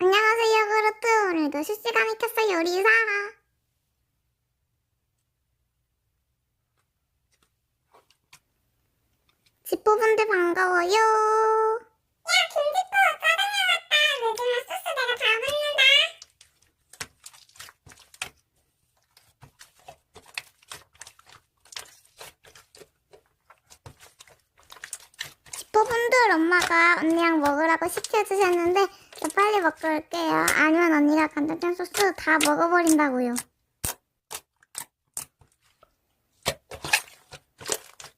안녕하세요, 그루트. 오늘도 실시간에 켰어요, 우리 사라. 집보분들 반가워요. 엄마가 언니랑 먹으라고 시켜주셨는데 저 빨리 먹고 올게요. 아니면 언니가 간장장 소스 다 먹어버린다고요.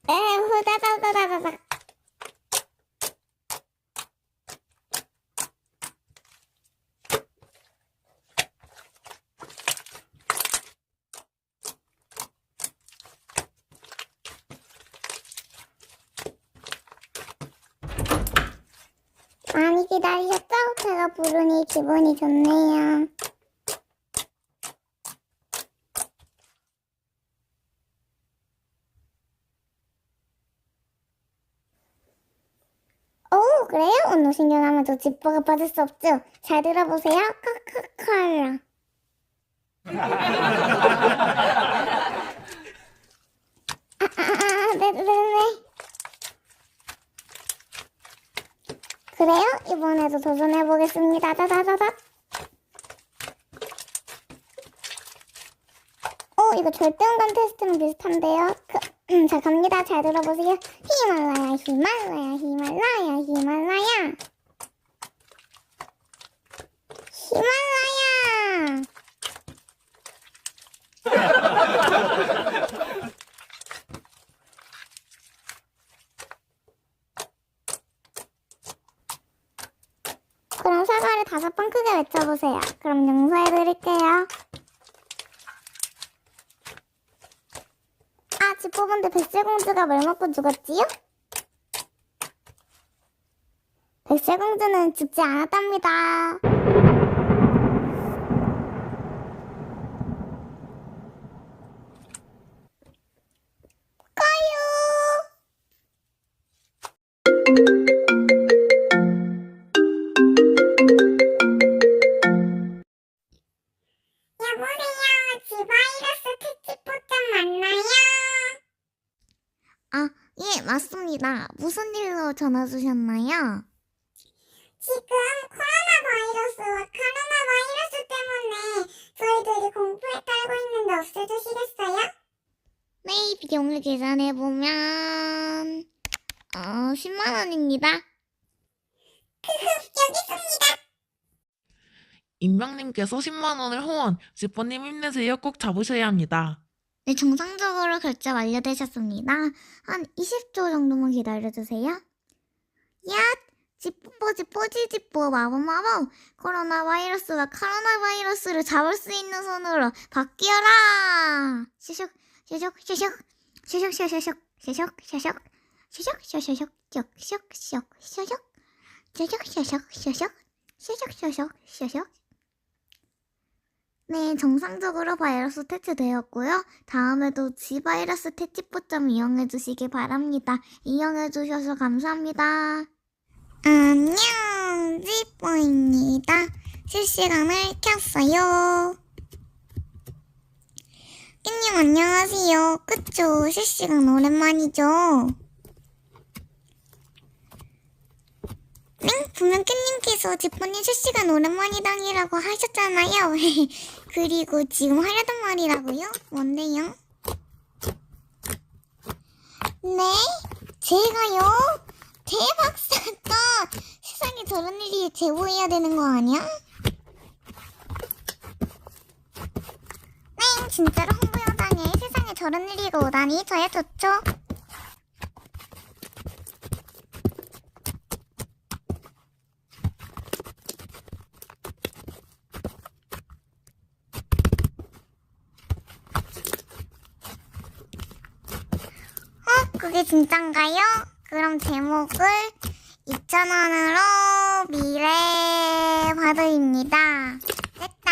에 후다다다다다다. 많이 기다리셨죠? 제가 부르니 기분이 좋네요. 오, 그래요? 오늘 신경하면 저 집보가 빠질 수 없죠. 잘 들어보세요. 카카카라. 아, 아, 아, 네, 네, 네. 그래요? 이번에도 도전해보겠습니다. 다다다다. 어, 이거 절대음감 테스트랑 비슷한데요? 그, 음, 자, 갑니다. 잘 들어보세요. 히말라야, 히말라야, 히말라야, 히말라야. 히말라야. 그럼 사과를 다섯 번 크게 외쳐 보세요. 그럼 용서해드릴게요. 아, 집 뽑은데 백설공주가 뭘 먹고 죽었지요? 백설공주는 죽지 않았답니다. 전화 주셨나요? 지금 코로나 바이러스와 코로나 바이러스 때문에 저희들이 공포에 떨고 있는데 없애주시겠어요? 네, 비용을 계산해보면, 어, 10만원입니다. 여기 있습니다. 임명님께서 10만 원을 후원, 지퍼님 힘내세요. 꼭 잡으셔야 합니다. 네, 정상적으로 결제 완료되셨습니다. 한 20초 정도만 기다려주세요. 마법 코로나 바이러스와 코로나 바이러스를 잡을 수 있는 손으로 바뀌어라! 슈슉 슈슉 슈슉. 슈슉 슈슉 슈슉. 슈슉 슈슉. 슈슉 슉슉. 슉슉. 슈슉 슈슉 슈슉 슈슉. 슈슉 슈슉 슈슉. 네, 정상적으로 바이러스 퇴치되었고요. 다음에도 지바이러스 퇴치포점 이용해 주시기 바랍니다. 이용해 주셔서 감사합니다. 안녕, 지뽀입니다. 실시간을 켰어요. 깻님 안녕하세요. 그쵸? 실시간 오랜만이죠? 네, 분명 깻님께서 지뽀님 실시간 오랜만이당이라고 하셨잖아요. 그리고 지금 하려던 말이라고요? 뭔데요? 네? 제가요? 대박 사건! 세상에 저런 일이 제보해야 되는 거 아니야? 네, 진짜로 홍보 영상에 세상에 저런 일이 오다니 저야 좋죠? 어? 그게 진짠가요? 그럼 제목을 2,000원으로 미래 받으입니다. 됐다.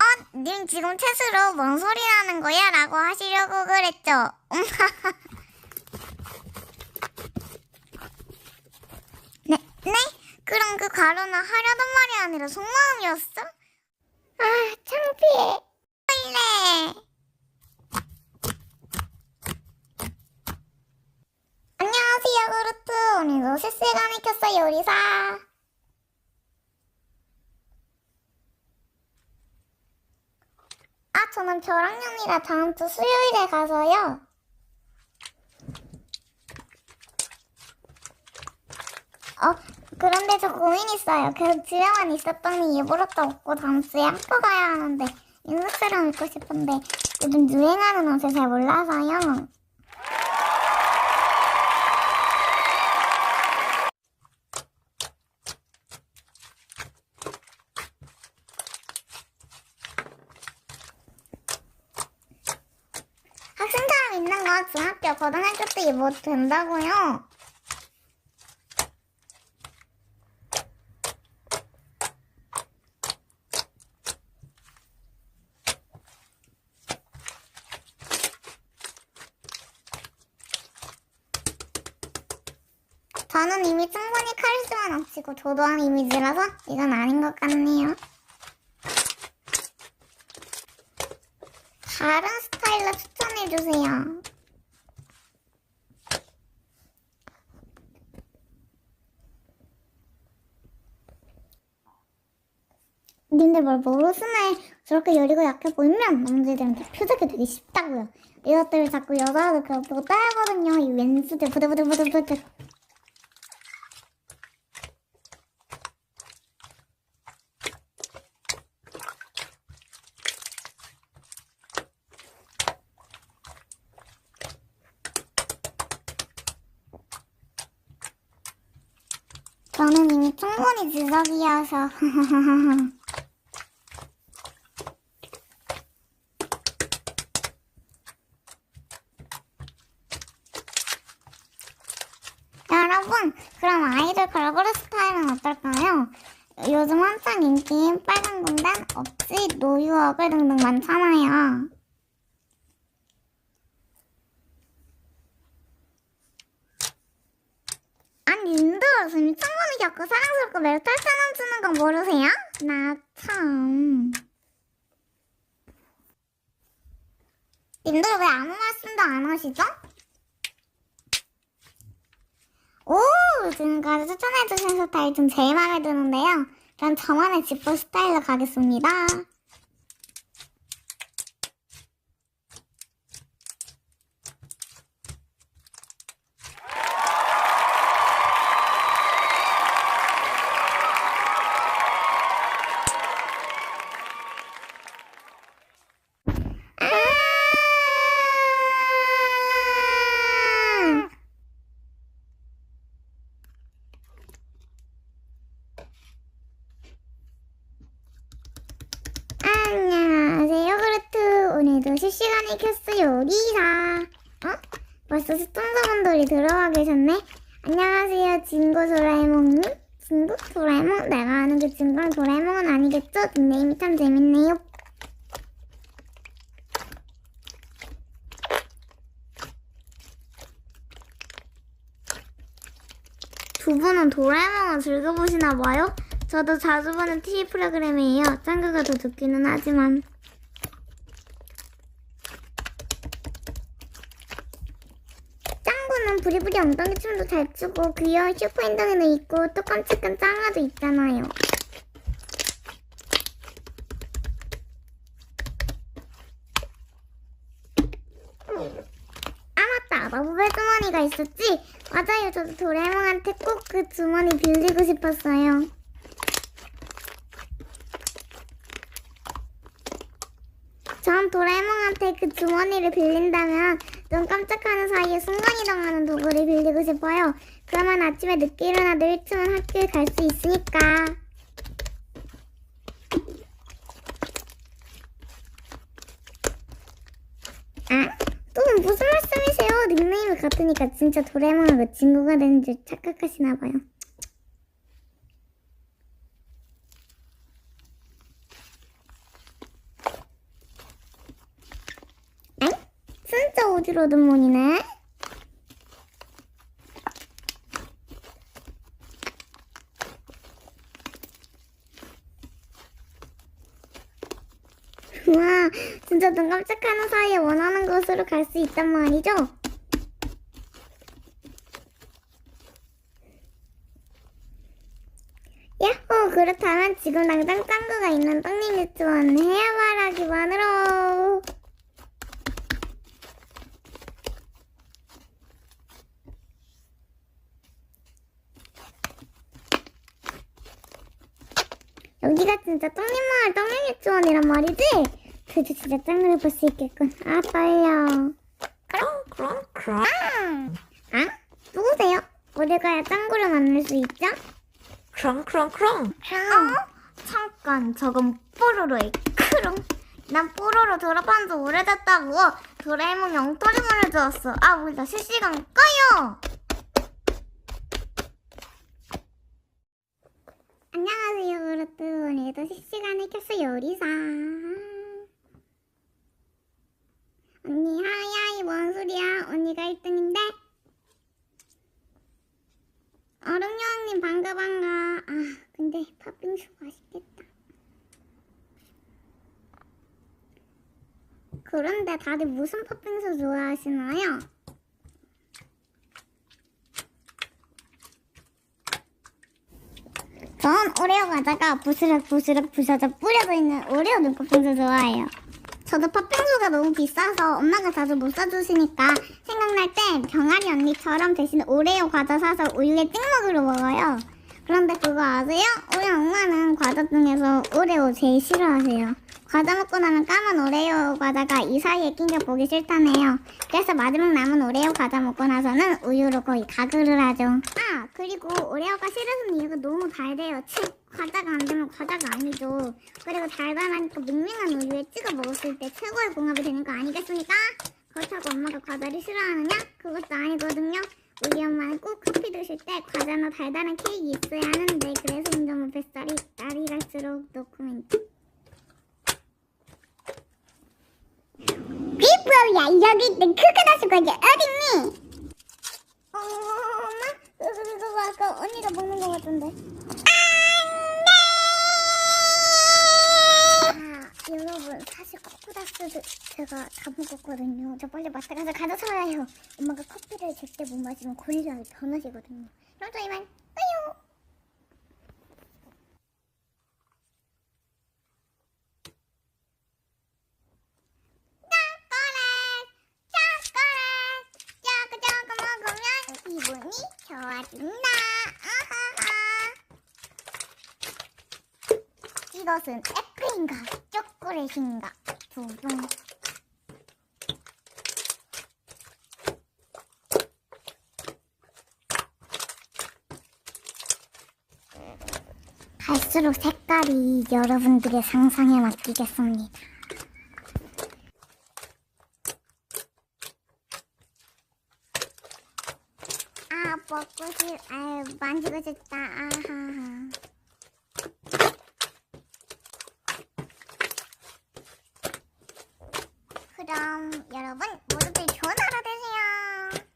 어? 님 지금 채수로 뭔 소리 나는 거야? 라고 하시려고 그랬죠? 가루는 하려던 말이 아니라 속마음이었어? 아, 창피해. 빨래. 그루트. 오늘도 실시간에 켰어요, 요리사. 아, 저는 벼락년이라 다음 주 수요일에 가서요. 어, 그런데 저 고민 있어요. 계속 집에만 있었더니 일부러도 없고 다음 주에 학교 가야 하는데 인스타랑 입고 싶은데 요즘 유행하는 옷을 잘 몰라서요. 건 중학교, 고등학교 때 입어도 된다고요. 저는 이미 충분히 카리스마 넘치고 도도한 이미지라서 이건 아닌 것 같네요. 다른 스타일러 추천해주세요. 님들 뭘 모르시네. 저렇게 여리고 약해 보이면 남자들한테 표적이 되기 쉽다고요. 이것들을 자꾸 여자들 그거 보고 따라하거든요. 이 왼수들 부들부들부들부들. 저는 이미 충분히 지석이어서 여러분 그럼 아이돌 걸그룹 스타일은 어떨까요? 요즘 한창 인기인 빨간 군단, 억지, 노유 어글 등등 많잖아요. 아니 님들 지금 창문이 겪고 사랑스럽고 매력 탈탈 넘치는 건 모르세요? 나 참. 님들 왜 아무 말씀도 안 하시죠? 오! 지금까지 추천해주신 스타일 중 제일 마음에 드는데요. 그럼 저만의 지퍼 스타일로 가겠습니다. 아! 안녕하세요, 그루트. 오늘도 실시간에 켰어요, 리사. 어? 벌써 시청자분들이 들어와 계셨네? 안녕하세요, 진구 도라에몽님. 진구 도라에몽? 내가 아는 그 진구는 도라에몽은 아니겠죠? 닉네임이 참 재밌네요. 두 분은 도라에몽을 즐겨보시나 봐요? 저도 자주 보는 TV 프로그램이에요. 짱구가 더 좋기는 하지만. 짱구는 부리부리 엉덩이 춤도 잘 추고 귀여운 슈퍼인덩이도 있고 또 깜찍한 짱아도 있잖아요. 아 맞다 마법의 주머니가 있었지? 맞아요 저도 도라에몽한테 꼭 그 주머니 빌리고 싶었어요. 전 도라에몽한테 그 주머니를 빌린다면 눈 깜짝하는 사이에 순간이동하는 도구를 빌리고 싶어요. 그러면 아침에 늦게 일어나도 일찍은 학교에 갈 수 있으니까. 아? 또 무슨 말씀이세요? 닉네임이 같으니까 진짜 도라에몽하고 친구가 되는 줄 착각하시나 봐요. 헤이즈 로드몬이네. 와, 진짜 눈 깜짝하는 사이에 원하는 곳으로 갈 수 있단 말이죠? 야호! 그렇다면 지금 당장 짱구가 있는 떡님 유치원 헤어바라기만으로 여기가 진짜 떡님마을 떡님 유치원이란 말이지? 드디어 진짜 짱구를 볼수 있겠군 아 떨려 그럼 그럼 그럼 아? 누구세요? 어디 가야 짱구를 만날 수 있죠? 그럼 그럼 그럼 어? 잠깐 저건 뽀로로의 크롱 난 뽀로로 졸업한 지 오래됐다고 도라에몽이 엉터리문을 주었어 아 몰라 실시간 꺼요 안녕하세요. 그렇드 오늘도 실시간에 켰어 요리사. 언니 하야이 뭔 소리야? 언니가 1등인데? 어른여왕님 반가 반가. 아 근데 팥빙수 맛있겠다. 그런데 다들 무슨 팥빙수 좋아하시나요? 전 오레오 과자가 부스럭 부스럭 부서져 뿌려져 있는 오레오 눈팥빙수 좋아해요 저도 팥빙수가 너무 비싸서 엄마가 자주 못 사주시니까 생각날 땐 병아리 언니처럼 대신 오레오 과자 사서 우유에 찍 먹으러 먹어요. 그런데 그거 아세요? 우리 엄마는 과자 중에서 오레오 제일 싫어하세요. 과자 먹고 나면 까만 오레오 과자가 이 사이에 낀 게 보기 싫다네요. 그래서 마지막 남은 오레오 과자 먹고 나서는 우유로 거의 가글을 하죠. 아 그리고 오레오가 싫어하는 이유가 너무 달대요. 치 과자가 안 되면 과자가 아니죠. 그리고 달달하니까 밍밍한 우유에 찍어 먹었을 때 최고의 궁합이 되는 거 아니겠습니까? 그렇다고 엄마가 과자를 싫어하느냐? 그것도 아니거든요. 우리 엄마는 꼭 커피 드실 때 과자나 달달한 케이크 있어야 하는데 그래서 인정은 뱃살이 날이 갈수록 노코멘트. 비프야 여기 있던 크크다스 과자 어딨니? 어, 엄마? 그거 아까 언니가 먹는 거 같은데. 아, 여러분 사실 코코다스 제가 다 먹었거든요. 저 빨리 마트 가서 가져서야 해요. 엄마가 커피를 제때 못 마시면 고리라고 변하시거든요. 그럼 저 이만 꺼요. 초콜릿, 초콜릿, 초코 초코 먹으면 기분이 좋아진다. 아하하. 이것은 애플인가 초콜릿인가 두둥 갈수록 색깔이 여러분들의 상상에 맡기겠습니다. 아 먹고 싶, 아유 만지고 싶다. 아하하. 그럼 여러분 모두들 좋은 하루 되세요.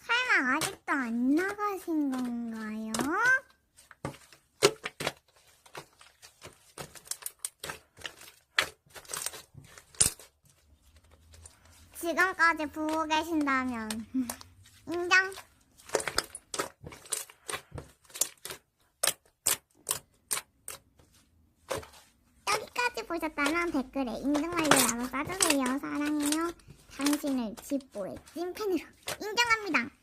설마 아직도 안 나가신 건가요? 지금까지 보고 계신다면 인정. 여기까지 보셨다면 댓글에 인증 완료라고 써주세요. 사랑해요. 당신을 집보의 찐팬으로 인정합니다.